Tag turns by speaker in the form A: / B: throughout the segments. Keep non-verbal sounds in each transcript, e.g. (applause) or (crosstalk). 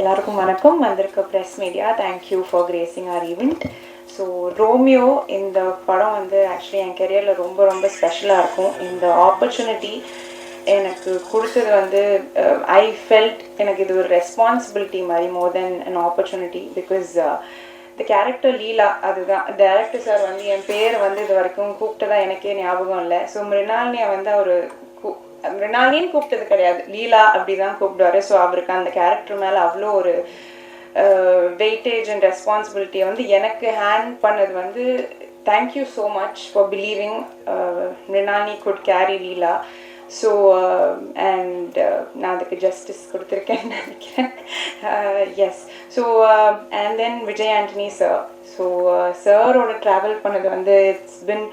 A: எல்லாருக்கும் வணக்கம். வந்திருக்க press media thank you for gracing our event so Romeo இந்த படம் வந்து ஆக்சுவலி என் கெரியரில் ரொம்ப ரொம்ப ஸ்பெஷலாக இருக்கும். இந்த ஆப்பர்ச்சுனிட்டி எனக்கு கொடுத்தது வந்து uh, ஐ ஃபெல்ட் எனக்கு இது ஒரு ரெஸ்பான்சிபிலிட்டி மாதிரி more than an opportunity because the character Leela அதுதான். டேரக்டர் சார் வந்து என் பேர் வந்து இது வரைக்கும் கூப்பிட்டதா எனக்கே ஞாபகம் இல்லை. ஸோ மிருனாலினியை வந்து அவர் மிருணாலின்னு கூப்பிட்டது கிடையாது? லீலா அப்படிதான் கூப்பிடுவாரு. ஸோ அவருக்கு அந்த கேரக்டர் மேலே அவ்வளோ ஒரு வெயிட்டேஜ் அண்ட் ரெஸ்பான்சிபிலிட்டியை வந்து எனக்கு ஹேண்ட் பண்ணது வந்து thank you so much for believing Mrunali could carry Leela. So and நான் அதுக்கு ஜஸ்டிஸ் கொடுத்துருக்கேன்னு (laughs) நினைக்கிறேன். Yes so and then Vijay Antony sir so சாரோட ட்ராவல் பண்ணது வந்து it's been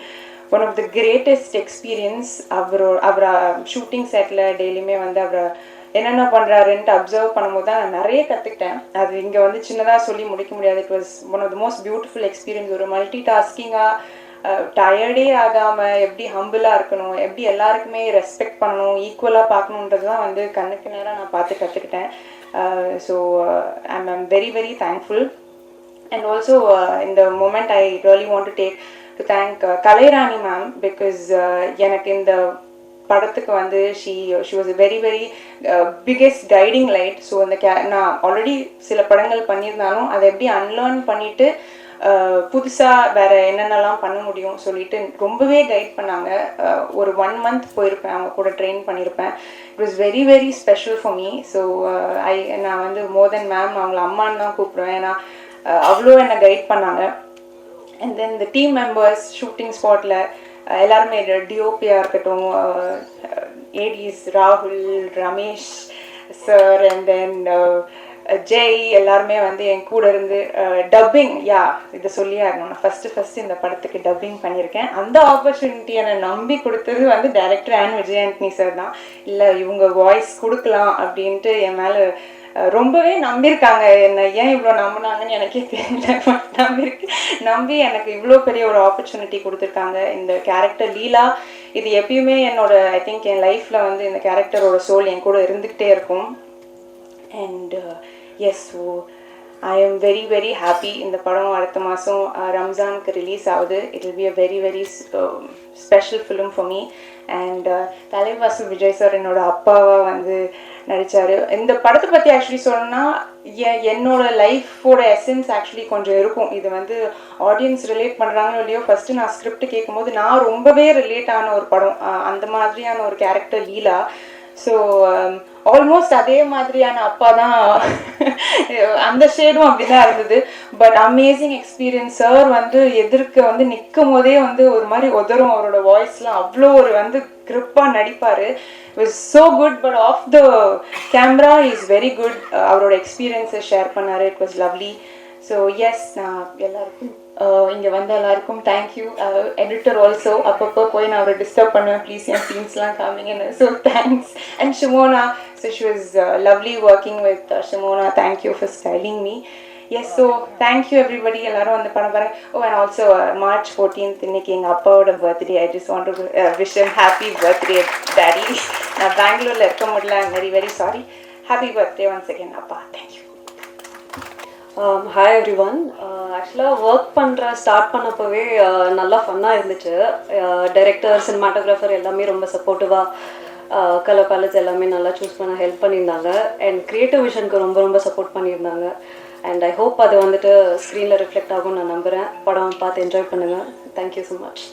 A: one of the greatest experience அவரோட அவரை ஷூட்டிங் செட்டில் டெய்லியுமே வந்து அவரை என்னென்ன பண்ணுறாருன்ட்டு அப்சர்வ் பண்ணும்போது தான் நான் நிறைய கற்றுக்கிட்டேன் அது இங்கே வந்து சின்னதாக சொல்லி முடிக்க முடியாது. It was one of the most beautiful experience ஒரு மல்டி டாஸ்கிங்காக டயர்டே ஆகாமல் எப்படி ஹம்பிளாக இருக்கணும் எப்படி எல்லாருக்குமே ரெஸ்பெக்ட் பண்ணணும் ஈக்குவலாக பார்க்கணுன்றது தான் வந்து கண்ணுக்கு நேராக நான் பார்த்து கற்றுக்கிட்டேன் so I'm I'm very very thankful and also இந்த moment I really want to take to thank Kalairani ma'am because எனக்கு இந்த படத்துக்கு வந்து she she was very very biggest guiding light so அந்த கே நான் ஆல்ரெடி சில படங்கள் பண்ணியிருந்தாலும் அதை எப்படி அன்லேர்ன் பண்ணிவிட்டு uh, புதுசாக வேறு என்னென்னலாம் பண்ண முடியும் சொல்லிட்டு ரொம்பவே கைட் பண்ணாங்க. Uh, ஒரு ஒன் மந்த் போயிருப்பேன் அவங்க கூட ட்ரெயின் பண்ணியிருப்பேன். It was very very special for me so I நான் வந்து மோர் தென் மேம் அவங்கள அம்மான்னு தான் கூப்பிடுவேன். ஏன்னா uh, அவ்வளோ என்னை கைட் பண்ணாங்க. அண்ட் தென் இந்த டீம் மெம்பர்ஸ் ஷூட்டிங் ஸ்பாட்டில் எல்லாருமே டிஓபியாக இருக்கட்டும் ஏடிஸ் ராகுல் Ramesh sir and then Jai எல்லாருமே வந்து என் கூட இருந்து டப்பிங் யா இதை சொல்லி ஆகணும். நான் ஃபஸ்ட்டு ஃபஸ்ட்டு இந்த படத்துக்கு டப்பிங் பண்ணியிருக்கேன். அந்த ஆப்பர்ச்சுனிட்டி என்னை நம்பி கொடுத்தது வந்து director and Vijay Antony sir தான். இல்லை இவங்க வாய்ஸ் கொடுக்கலாம் அப்படின்ட்டு என் மேலே ரொம்பவே நம்பியிருக்காங்க என்னை. ஏன் இவ்வளோ நம்பினாங்கன்னு எனக்கே தெரியல. (laughs) நம்பியிருக்கு. நம்பி எனக்கு இவ்வளோ பெரிய ஒரு ஆப்பர்ச்சுனிட்டி கொடுத்துருக்காங்க. இந்த கேரக்டர் லீலா இது எப்பயுமே என்னோட ஐ திங்க் என் லைஃப்பில் வந்து இந்த கேரக்டரோட சோல் என் கூட இருந்துக்கிட்டே இருக்கும். And yes oh I am very very happy இந்த படம் அடுத்த மாதம் ரம்ஜானுக்கு ரிலீஸ் ஆகுது. It will be a very very special film for me and Thalaivasu Vijay sir என்னோட அப்பாவாக வந்து நடித்தார் இந்த படத்தை பற்றி ஆக்சுவலி சொல்லணும்னா என்னோட லைஃபோட எசன்ஸ் ஆக்சுவலி கொஞ்சம் இருக்கும். இது வந்து ஆடியன்ஸ் ரிலேட் பண்ணுறாங்களோ இல்லையோ ஃபஸ்ட்டு நான் ஸ்கிரிப்ட் கேட்கும்போது நான் ரொம்பவே ரிலேட் ஆன ஒரு படம். அந்த மாதிரியான ஒரு character Leela. So almost um, அதே மாதிரியான அப்பா தான் அந்த ஷேடும் அப்படி தான் இருந்தது. பட் அமேசிங் எக்ஸ்பீரியன்ஸ் சார் வந்து எதிர்க்க வந்து நிற்கும் போதே வந்து ஒரு மாதிரி உதறும் அவரோட வாய்ஸ்லாம் அவ்வளோ ஒரு வந்து கிரிப்பாக நடிப்பார். Is so good but off the camera is very good அவரோட எக்ஸ்பீரியன்ஸை ஷேர் பண்ணார். It was lovely so yes நான் எல்லாருக்கும் Uh, இங்கே வந்த எல்லாருக்கும் தேங்க்யூ எடிட்டர் ஆல்சோ அப்பப்போ போய் நான் அவரை டிஸ்டர்ப் பண்ணுவேன். ப்ளீஸ் என் சீன்ஸ்லாம் காமிங்கன்னு. So thanks and Shimona so she was lovely working with Shimona thank you for styling me yes so thank you everybody எல்லாரும் வந்து பண்ண பாருங்க. Oh and also March fourteenth இன்னைக்கு எங்கள் அப்பாவோட birthday I just want wish him happy birthday daddy நான் பெங்களூரில் இருக்க முடியல. Very very sorry happy birthday once again அப்பா. தேங்க்யூ
B: ஹாய் எவ்ரி ஒன் ஆக்சுவலாக ஒர்க் பண்ணுற ஸ்டார்ட் பண்ணப்போவே நல்லா ஃபன்னாக இருந்துச்சு. Uh, டைரக்டர் சினிமாட்டோகிராஃபர் எல்லாமே ரொம்ப சப்போர்ட்டிவாக கலர் பேலட்ஸ் எல்லாமே நல்லா சூஸ் பண்ண ஹெல்ப் பண்ணியிருந்தாங்க. அண்ட் க்ரியேட்டிவ் விஷனுக்கு ரொம்ப ரொம்ப சப்போர்ட் பண்ணியிருந்தாங்க. அண்ட் ஐ ஹோப் அது வந்துட்டு ஸ்க்ரீனில் ரிஃப்ளெக்ட் ஆகும்னு நான் நம்புகிறேன் படம் பார்த்து என்ஜாய் பண்ணுங்கள் தேங்க்யூ ஸோ மச்